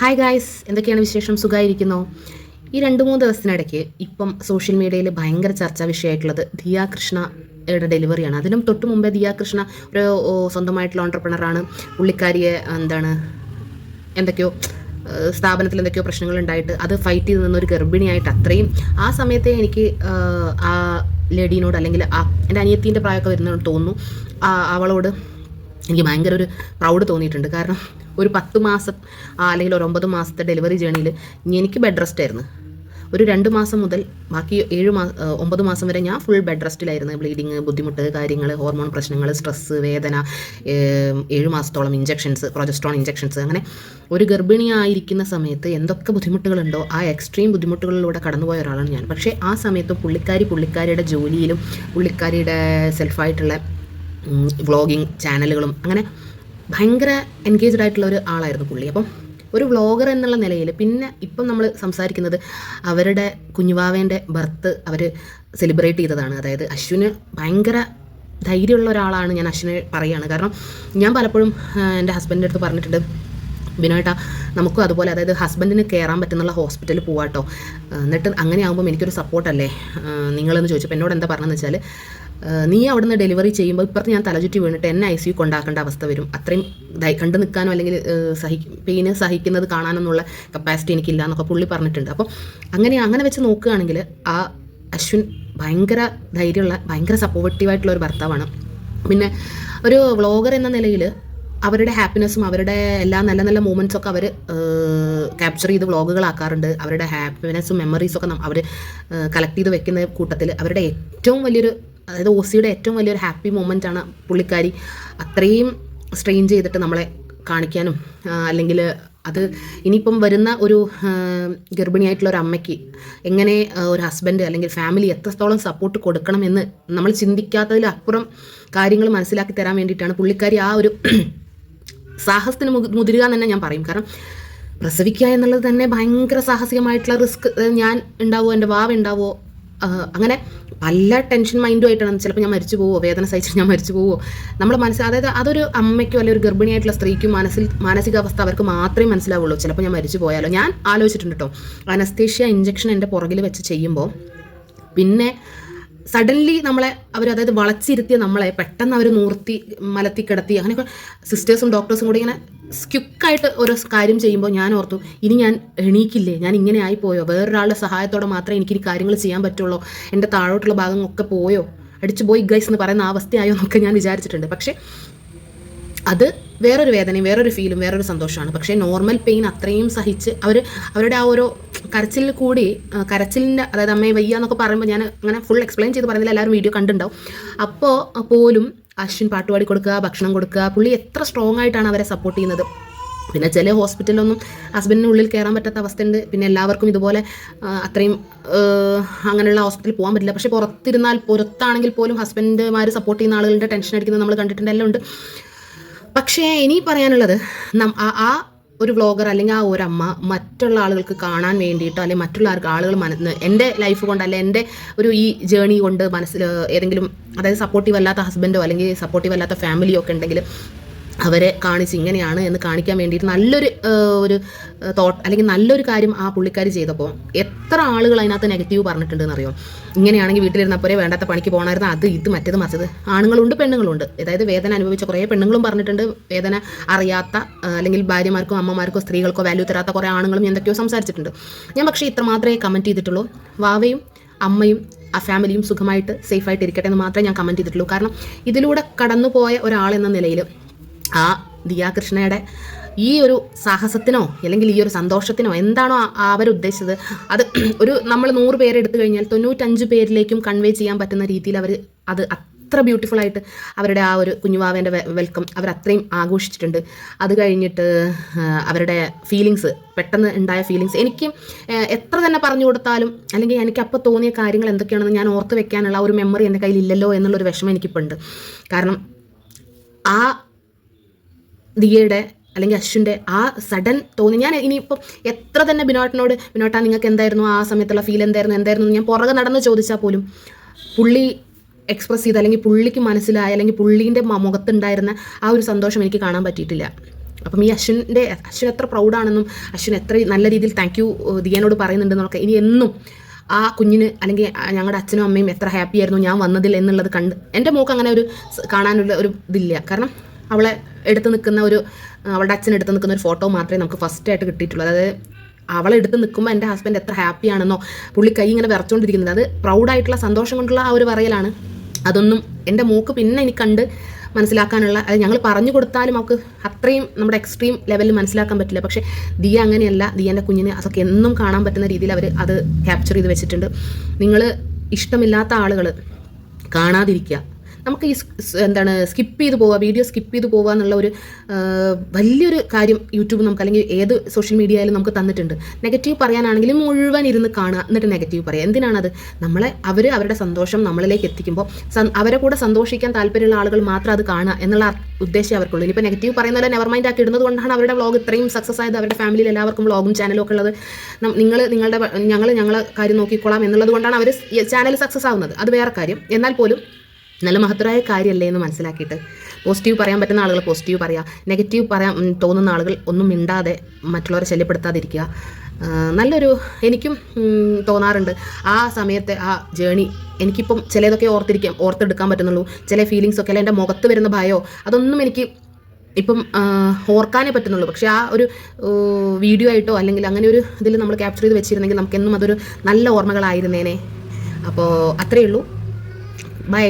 Hi guys എന്തൊക്കെയാണ് വിശേഷം? സുഖമായിരിക്കുന്നോ ഈ രണ്ട് മൂന്ന് ദിവസത്തിനിടയ്ക്ക് ഇപ്പം സോഷ്യൽ മീഡിയയിൽ ഭയങ്കര ചർച്ചാ വിഷയമായിട്ടുള്ളത് ദിയ കൃഷ്ണയുടെ ഡെലിവറിയാണ് അതിനും തൊട്ട് മുമ്പേ ദിയ കൃഷ്ണ ഒരു സ്വന്തമായിട്ടുള്ള ഓണ്ടർപ്രണറാണ് പുള്ളിക്കാരിയെ എന്താണ് എന്തൊക്കെയോ സ്ഥാപനത്തിൽ എന്തൊക്കെയോ പ്രശ്നങ്ങൾ ഉണ്ടായിട്ട് അത് ഫൈറ്റ് ചെയ്ത് നിന്നൊരു ഗർഭിണിയായിട്ട് അത്രയും ആ സമയത്തെ എനിക്ക് ആ ലേഡീനോട് അല്ലെങ്കിൽ ആ എന്റെ അനിയത്തിന്റെ പ്രായമൊക്കെ വരുന്നതെന്ന് തോന്നുന്നു. അവളോട് എനിക്ക് ഭയങ്കര ഒരു പ്രൗഡ് തോന്നിയിട്ടുണ്ട്. കാരണം ഒരു പത്ത് മാസം അല്ലെങ്കിൽ ഒരു ഒമ്പത് മാസത്തെ ഡെലിവറി ജേണിയിൽ എനിക്ക് ബെഡ് റെസ്റ്റ് ആയിരുന്നു. ഒരു രണ്ട് മാസം മുതൽ ബാക്കി ഏഴ് മാസം ഒമ്പത് മാസം വരെ ഞാൻ ഫുൾ ബെഡ് റെസ്റ്റിലായിരുന്നു ബ്ലീഡിങ് ബുദ്ധിമുട്ട് കാര്യങ്ങൾ ഹോർമോൺ പ്രശ്നങ്ങൾ സ്ട്രെസ്സ് വേദന ഏഴ് മാസത്തോളം ഇഞ്ചക്ഷൻസ് പ്രൊജസ്ട്രോൺ ഇഞ്ചക്ഷൻസ് അങ്ങനെ ഒരു ഗർഭിണിയായിരിക്കുന്ന സമയത്ത് എന്തൊക്കെ ബുദ്ധിമുട്ടുകളുണ്ടോ ആ എക്സ്ട്രീം ബുദ്ധിമുട്ടുകളിലൂടെ കടന്നുപോയ ഒരാളാണ് ഞാൻ. പക്ഷേ ആ സമയത്ത് പുള്ളിക്കാരി പുള്ളിക്കാരിയുടെ ജോലിയിലും പുള്ളിക്കാരിയുടെ സെൽഫായിട്ടുള്ള വ്ളോഗിങ് ചാനലുകളും അങ്ങനെ ഭയങ്കര എൻഗേജ്ഡ് ആയിട്ടുള്ള ഒരു ആളായിരുന്നു പുള്ളി. അപ്പം ഒരു വ്ളോഗർ എന്നുള്ള നിലയിൽ പിന്നെ ഇപ്പം നമ്മൾ സംസാരിക്കുന്നത് അവരുടെ കുഞ്ഞുവാവേന്റെ ബർത്ത് അവർ സെലിബ്രേറ്റ് ചെയ്തതാണ്. അതായത് അശ്വിന് ഭയങ്കര ധൈര്യമുള്ള ഒരാളാണ് ഞാൻ അശ്വിനെ പറയുകയാണ് കാരണം ഞാൻ പലപ്പോഴും എന്റെ ഹസ്ബൻഡിന്റെ അടുത്ത് പറഞ്ഞിട്ടുണ്ട് ബിനോട്ടാ നമുക്കും അതുപോലെ അതായത് ഹസ്ബൻഡിന് കയറാൻ പറ്റുന്നുള്ള ഹോസ്പിറ്റലിൽ പോവാട്ടോ. എന്നിട്ട് അങ്ങനെ ആകുമ്പം എനിക്കൊരു സപ്പോർട്ടല്ലേ നിങ്ങളെന്ന് ചോദിച്ചപ്പോൾ എന്നോട് എന്താ പറഞ്ഞതെന്ന് വെച്ചാൽ നീ അവിടുന്ന് ഡെലിവറി ചെയ്യുമ്പോൾ ഇപ്പുറത്ത് ഞാൻ തലചുറ്റി വീണിട്ട് എന്നെ ഐ സി കൊണ്ടാക്കേണ്ട അവസ്ഥ വരും. അത്രയും കണ്ടു നിൽക്കാനോ അല്ലെങ്കിൽ സഹി പെയിന് സഹിക്കുന്നത് കാണാനൊന്നുള്ള കപ്പാസിറ്റി എനിക്കില്ല എന്നൊക്കെ പുള്ളി പറഞ്ഞിട്ടുണ്ട്. അപ്പോൾ അങ്ങനെ അങ്ങനെ വെച്ച് നോക്കുകയാണെങ്കിൽ ആ അശ്വിൻ ഭയങ്കര ധൈര്യമുള്ള ഭയങ്കര സപ്പോർട്ടീവായിട്ടുള്ള ഒരു ഭർത്താവാണ്. പിന്നെ ഒരു വ്ളോഗർ എന്ന നിലയിൽ അവരുടെ ഹാപ്പിനെസ്സും അവരുടെ എല്ലാ നല്ല നല്ല മൂമെന്റ്സ് ഒക്കെ അവർ ക്യാപ്ചർ ചെയ്ത് വ്ളോഗുകളാക്കാറുണ്ട് അവരുടെ ഹാപ്പിനെസ്സും മെമ്മറീസൊക്കെ അവർ കളക്ട് ചെയ്ത് വെക്കുന്ന കൂട്ടത്തിൽ അവരുടെ ഏറ്റവും വലിയൊരു അതായത് ഓസിയുടെ ഏറ്റവും വലിയൊരു ഹാപ്പി മൊമെന്റ് ആണ് പുള്ളിക്കാരി അത്രയും സ്ട്രെയിൻ ചെയ്തിട്ട് നമ്മളെ കാണിക്കാനും അല്ലെങ്കിൽ അത് ഇനിയിപ്പം വരുന്ന ഒരു ഗർഭിണിയായിട്ടുള്ള ഒരു അമ്മയ്ക്ക് എങ്ങനെ ഒരു ഹസ്ബൻഡ് അല്ലെങ്കിൽ ഫാമിലി എത്രത്തോളം സപ്പോർട്ട് കൊടുക്കണം എന്ന് നമ്മൾ ചിന്തിക്കാത്തതിലപ്പുറം കാര്യങ്ങൾ മനസ്സിലാക്കി തരാൻ വേണ്ടിയിട്ടാണ് പുള്ളിക്കാരി ആ ഒരു സാഹസത്തിന് മുതിരുക എന്ന് തന്നെ ഞാൻ പറയും. കാരണം പ്രസവിക്കുക എന്നുള്ളത് തന്നെ ഭയങ്കര സാഹസികമായിട്ടുള്ള റിസ്ക് ഞാൻ ഉണ്ടാവുമോ എന്റെ വാവ് ഉണ്ടാവുമോ അങ്ങനെ പല ടെൻഷൻ മൈൻഡുമായിട്ടാണ്. ചിലപ്പോൾ ഞാൻ മരിച്ചു പോവോ വേദന സഹിച്ചിട്ട് ഞാൻ മരിച്ചു പോവോ. നമ്മൾ മനസ്സിൽ അതായത് അതൊരു അമ്മയ്ക്കോ അല്ലെങ്കിൽ ഒരു ഗർഭിണിയായിട്ടുള്ള സ്ത്രീക്കും മനസ്സിൽ മാനസികാവസ്ഥ അവർക്ക് മാത്രമേ മനസ്സിലാവുള്ളൂ. ചിലപ്പോൾ ഞാൻ മരിച്ചു പോയാലോ. ഞാൻ ആലോചിച്ചിട്ടുണ്ട് കേട്ടോ അനസ്തേഷ്യ ഇഞ്ചക്ഷൻ എന്റെ പുറകിൽ വെച്ച് ചെയ്യുമ്പോൾ പിന്നെ സഡൻലി നമ്മളെ അവർ അതായത് വളച്ചിരുത്തിയ നമ്മളെ പെട്ടെന്ന് അവർ നൂർത്തി മലത്തി കിടത്തി അങ്ങനെയൊക്കെ സിസ്റ്റേഴ്സും ഡോക്ടേഴ്സും കൂടി ഇങ്ങനെ സ്ക്യുക്കായിട്ട് ഓരോ കാര്യം ചെയ്യുമ്പോൾ ഞാൻ ഓർത്തു ഇനി ഞാൻ എണീക്കില്ലേ? ഞാൻ ഇങ്ങനെ ആയിപ്പോയോ? വേറൊരാളുടെ സഹായത്തോടെ മാത്രമേ എനിക്ക് ഈ കാര്യങ്ങൾ ചെയ്യാൻ പറ്റുള്ളൂ. എന്റെ താഴോട്ടുള്ള ഭാഗങ്ങളൊക്കെ പോയോ? അടിച്ചു പോയി ഗൈസ് എന്ന് പറയുന്ന അവസ്ഥയായോ എന്നൊക്കെ ഞാൻ വിചാരിച്ചിട്ടുണ്ട്. പക്ഷേ അത് വേറൊരു വേദനയും വേറൊരു ഫീലും വേറൊരു സന്തോഷമാണ്. പക്ഷേ നോർമൽ പെയിൻ അത്രയും സഹിച്ച് അവർ അവരുടെ ആ ഓരോ കരച്ചിലിൽ കൂടി കരച്ചിലിന്റെ അതായത് അമ്മയെ വയ്യ എന്നൊക്കെ പറയുമ്പോൾ ഞാൻ അങ്ങനെ ഫുൾ എക്സ്പ്ലെയിൻ ചെയ്ത് പറഞ്ഞില്ല എല്ലാവരും വീഡിയോ കണ്ടിട്ടുണ്ടാവും. അപ്പോൾ പോലും അശ്വിൻ പാട്ടുപാടി കൊടുക്കുക ഭക്ഷണം കൊടുക്കുക പുള്ളി എത്ര സ്ട്രോങ് ആയിട്ടാണ് അവരെ സപ്പോർട്ട് ചെയ്യുന്നത്. പിന്നെ ചില ഹോസ്പിറ്റലൊന്നും ഹസ്ബൻഡിന് ഉള്ളിൽ കയറാൻ പറ്റാത്ത അവസ്ഥയുണ്ട്. പിന്നെ എല്ലാവർക്കും ഇതുപോലെ അത്രയും അങ്ങനെയുള്ള ഹോസ്പിറ്റലിൽ പോകാൻ പറ്റില്ല. പക്ഷേ പുറത്തിരുന്നാൽ പുറത്താണെങ്കിൽ പോലും ഹസ്ബൻഡുമാർ സപ്പോർട്ട് ചെയ്യുന്ന ആളുകളുടെ ടെൻഷൻ അടിക്കുന്നത് നമ്മൾ കണ്ടിട്ടുണ്ട് എല്ലാം ഉണ്ട്. പക്ഷേ ഇനി പറയാനുള്ളത് ആ- ഒരു വ്ളോഗർ അല്ലെങ്കിൽ ആ ഒരു അമ്മ മറ്റുള്ള ആളുകൾക്ക് കാണാൻ വേണ്ടിയിട്ടോ അല്ലെങ്കിൽ മറ്റുള്ള ആളുകൾ മനസ്സ് എന്റെ ലൈഫ് കൊണ്ട് അല്ലെ എന്റെ ഒരു ഈ ജേണി കൊണ്ട് മനസ്സിൽ ഏതെങ്കിലും അതായത് സപ്പോർട്ടീവ് അല്ലാത്ത ഹസ്ബൻഡോ അല്ലെങ്കിൽ സപ്പോർട്ടീവ് അല്ലാത്ത ഫാമിലിയോ ഒക്കെ ഉണ്ടെങ്കിൽ അവരെ കാണിച്ച് ഇങ്ങനെയാണ് എന്ന് കാണിക്കാൻ വേണ്ടിയിട്ട് നല്ലൊരു ഒരു തോട്ട് അല്ലെങ്കിൽ നല്ലൊരു കാര്യം ആ പുള്ളിക്കാരി ചെയ്തപ്പോൾ എത്ര ആളുകൾ അതിനകത്ത് നെഗറ്റീവ് പറഞ്ഞിട്ടുണ്ടെന്ന് അറിയോ ഇങ്ങനെയാണെങ്കിൽ വീട്ടിലിരുന്നപ്പോഴേ വേണ്ടാത്ത പണിക്ക് പോകണമായിരുന്നു അത് ഇത് മറ്റേത് മറിച്ചത്. ആണുങ്ങളുണ്ട് പെണ്ണുങ്ങളുണ്ട്. അതായത് വേദന അനുഭവിച്ച കുറേ പെണ്ണുങ്ങളും പറഞ്ഞിട്ടുണ്ട്. വേദന അറിയാത്ത അല്ലെങ്കിൽ ഭാര്യമാർക്കോ അമ്മമാർക്കോ സ്ത്രീകൾക്കോ വാല്യൂ തരാത്ത കുറേ ആണുങ്ങളും എന്തൊക്കെയോ സംസാരിച്ചിട്ടുണ്ട്. ഞാൻ പക്ഷേ ഇത്ര മാത്രമേ കമന്റ് ചെയ്തിട്ടുള്ളൂ. വാവയും അമ്മയും ആ ഫാമിലിയും സുഖമായിട്ട് സേഫായിട്ട് ഇരിക്കട്ടെ എന്ന് മാത്രമേ ഞാൻ കമന്റ് ചെയ്തിട്ടുള്ളൂ. കാരണം ഇതിലൂടെ കടന്നുപോയ ഒരാളെന്ന നിലയിൽ ആ ദിയാകൃഷ്ണയുടെ ഈ ഒരു സാഹസത്തിനോ അല്ലെങ്കിൽ ഈ ഒരു സന്തോഷത്തിനോ എന്താണോ അവരുദ്ദേശിച്ചത് അത് ഒരു നമ്മൾ നൂറ് പേരെടുത്തു കഴിഞ്ഞാൽ തൊണ്ണൂറ്റഞ്ച് പേരിലേക്കും കൺവേ ചെയ്യാൻ പറ്റുന്ന രീതിയിൽ അവർ അത് അത്ര ബ്യൂട്ടിഫുൾ ആയിട്ട് അവരുടെ ആ ഒരു കുഞ്ഞുവാവേന്റെ വെൽക്കം അവർ അത്രയും ആഘോഷിച്ചിട്ടുണ്ട്. അത് കഴിഞ്ഞിട്ട് അവരുടെ ഫീലിങ്സ് പെട്ടെന്ന് ഉണ്ടായ ഫീലിങ്സ് എനിക്ക് എത്ര തന്നെ പറഞ്ഞു കൊടുത്താലും അല്ലെങ്കിൽ എനിക്ക് അപ്പോൾ തോന്നിയ കാര്യങ്ങൾ എന്തൊക്കെയാണെന്ന് ഞാൻ ഓർത്ത് വെക്കാനുള്ള ഒരു മെമ്മറി എന്റെ കയ്യിൽ ഇല്ലല്ലോ എന്നുള്ളൊരു വിഷമം എനിക്കിപ്പോൾ ഉണ്ട് കാരണം ആ ദിയയുടെ അല്ലെങ്കിൽ അശ്വിന്റെ ആ സഡൻ തോന്നി. ഞാൻ ഇനിയിപ്പം എത്ര തന്നെ ബിനോട്ടിനോട് ബിനോട്ടാ നിങ്ങൾക്ക് എന്തായിരുന്നു ആ സമയത്തുള്ള ഫീൽ എന്തായിരുന്നു എന്തായിരുന്നു ഞാൻ പുറകെ നടന്ന് ചോദിച്ചാൽ പോലും പുള്ളി എക്സ്പ്രസ് ചെയ്ത് അല്ലെങ്കിൽ പുള്ളിക്ക് മനസ്സിലായ അല്ലെങ്കിൽ പുള്ളീന്റെ മുഖത്തുണ്ടായിരുന്ന ആ ഒരു സന്തോഷം എനിക്ക് കാണാൻ പറ്റിയിട്ടില്ല. അപ്പം ഈ അശ്വിന്റെ അശ്വിൻ എത്ര പ്രൗഡാണെന്നും അശ്വിൻ എത്ര നല്ല രീതിയിൽ താങ്ക് യു ദിയനോട് പറയുന്നുണ്ടെന്നൊക്കെ ഇനി എന്നും ആ കുഞ്ഞിന് അല്ലെങ്കിൽ ഞങ്ങളുടെ അച്ഛനും അമ്മയും എത്ര ഹാപ്പി ആയിരുന്നു ഞാൻ വന്നതിൽ എന്നുള്ളത് കണ്ട് എന്റെ മോക്ക് അങ്ങനെ ഒരു കാണാനുള്ള ഒരു ഇതില്ല. കാരണം അവളെ എടുത്ത് നിൽക്കുന്ന ഒരു അവളുടെ അച്ഛൻ എടുത്ത് നിൽക്കുന്ന ഒരു ഫോട്ടോ മാത്രമേ നമുക്ക് ഫസ്റ്റ് ആയിട്ട് കിട്ടിയിട്ടുള്ളൂ. അതായത് അവളെ എടുത്ത് നിൽക്കുമ്പോൾ എന്റെ ഹസ്ബൻഡ് എത്ര ഹാപ്പിയാണെന്നോ പുള്ളി കൈ ഇങ്ങനെ വിറച്ചുകൊണ്ടിരിക്കുന്നത് അത് പ്രൗഡായിട്ടുള്ള സന്തോഷം കൊണ്ടുള്ള ആ ഒരു പറയലാണ് അതൊന്നും എന്റെ മൂക്ക് പിന്നെ എനിക്ക് കണ്ട് മനസ്സിലാക്കാനുള്ള അത് ഞങ്ങൾ പറഞ്ഞു കൊടുത്താലും അവൾക്ക് അത്രയും നമ്മുടെ എക്സ്ട്രീം ലെവലിൽ മനസ്സിലാക്കാൻ പറ്റില്ല. പക്ഷേ ദിയ അങ്ങനെയല്ല. ദിയന്റെ കുഞ്ഞിന് അതൊക്കെ എന്നും കാണാൻ പറ്റുന്ന രീതിയിൽ അവർ അത് ക്യാപ്ചർ ചെയ്ത് വെച്ചിട്ടുണ്ട്. നിങ്ങൾ ഇഷ്ടമില്ലാത്ത ആളുകൾ കാണാതിരിക്കുക. നമുക്ക് ഈ എന്താണ് സ്കിപ്പ് ചെയ്ത് പോവുക വീഡിയോ സ്കിപ്പ് ചെയ്ത് പോവുക എന്നുള്ള ഒരു വലിയൊരു കാര്യം യൂട്യൂബ് നമുക്ക് അല്ലെങ്കിൽ ഏത് സോഷ്യൽ മീഡിയയിലും നമുക്ക് തന്നിട്ടുണ്ട്. നെഗറ്റീവ് പറയാനാണെങ്കിലും മുഴുവൻ ഇരുന്ന് കാണുക എന്നിട്ട് നെഗറ്റീവ് പറയുക എന്തിനാണത്? നമ്മളെ അവർ അവരുടെ സന്തോഷം നമ്മളിലേക്ക് എത്തിക്കുമ്പോൾ അവരെ കൂടെ സന്തോഷിക്കാൻ താല്പര്യമുള്ള ആളുകൾ മാത്രം അത് കാണുക എന്നുള്ള ഉദ്ദേശം അവർക്കുള്ളൂ. ഇപ്പോൾ നെഗറ്റീവ് പറയുന്നത് നെവർ മൈൻഡ് ആക്കി ഇടുന്നത് കൊണ്ടാണ് അവരുടെ വ്ളോഗ് ഇത്രയും സക്സസ് ആയത്. അവരുടെ ഫാമിലിയിൽ എല്ലാവർക്കും വ്ളോഗും ചാനലും ഒക്കെ ഉള്ളത്. നിങ്ങൾ നിങ്ങളുടെ ഞങ്ങൾ ഞങ്ങളെ കാര്യം നോക്കിക്കോളാം എന്നുള്ളത് കൊണ്ടാണ് അവർ ചാനൽ സക്സസ് ആവുന്നത്. അത് വേറെ കാര്യം. എന്നാൽ പോലും നല്ല മഹത്തരായ കാര്യമല്ലേ എന്ന് മനസ്സിലാക്കിയിട്ട്. പോസിറ്റീവ് പറയാൻ പറ്റുന്ന ആളുകൾ പോസിറ്റീവ് പറയുക നെഗറ്റീവ് പറയാൻ തോന്നുന്ന ആളുകൾ ഒന്നും മിണ്ടാതെ മറ്റുള്ളവരെ ശല്യപ്പെടുത്താതിരിക്കുക. നല്ലൊരു എനിക്കും തോന്നാറുണ്ട്. ആ സമയത്തെ ആ ജേണി എനിക്കിപ്പം ചിലതൊക്കെ ഓർത്തിരിക്കാം ഓർത്തെടുക്കാൻ പറ്റുന്നുള്ളൂ. ചില ഫീലിങ്സ് ഒക്കെ അല്ല എന്റെ മുഖത്ത് വരുന്ന ഭയോ അതൊന്നും എനിക്ക് ഇപ്പം ഓർക്കാനേ പറ്റുന്നുള്ളൂ. പക്ഷേ ആ ഒരു വീഡിയോ ആയിട്ടോ അല്ലെങ്കിൽ അങ്ങനെ ഒരു ഇതിൽ നമ്മൾ ക്യാപ്ചർ ചെയ്ത് വെച്ചിരുന്നെങ്കിൽ നമുക്കെന്നും അതൊരു നല്ല ഓർമ്മകളായിരുന്നേനെ. അപ്പോൾ അത്രയേ ഉള്ളൂ. ബൈ